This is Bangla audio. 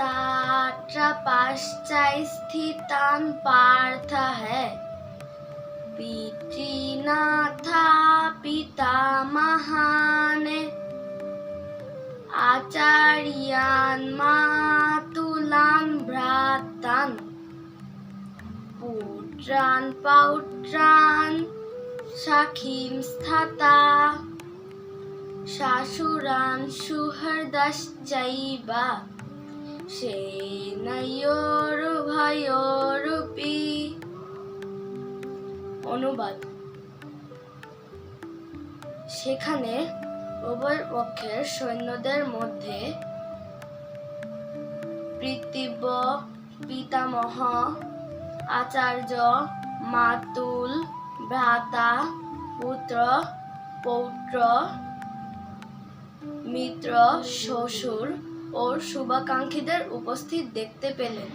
तत्र पश्चैस्थितान् पार्थ है पितृनाथा पितामहान् आचार्यान् मातुलान् भ्रातान् पुत्रान् पौत्रान् सखींस्तथा শাশুরান সুহৃদশ্চৈব সেনয়োরুভয়োরূপী অনুবাদ। সেখানে উভয় পক্ষের সৈন্যদের মধ্যে পৃথিব্য পিতামহ, আচার্য, মাতুল, ভ্রাতা, পুত্র, পৌত্র, মিত্র, শ্বশুর ও শুভাকাঙ্ক্ষীদের উপস্থিত দেখতে পেলেন।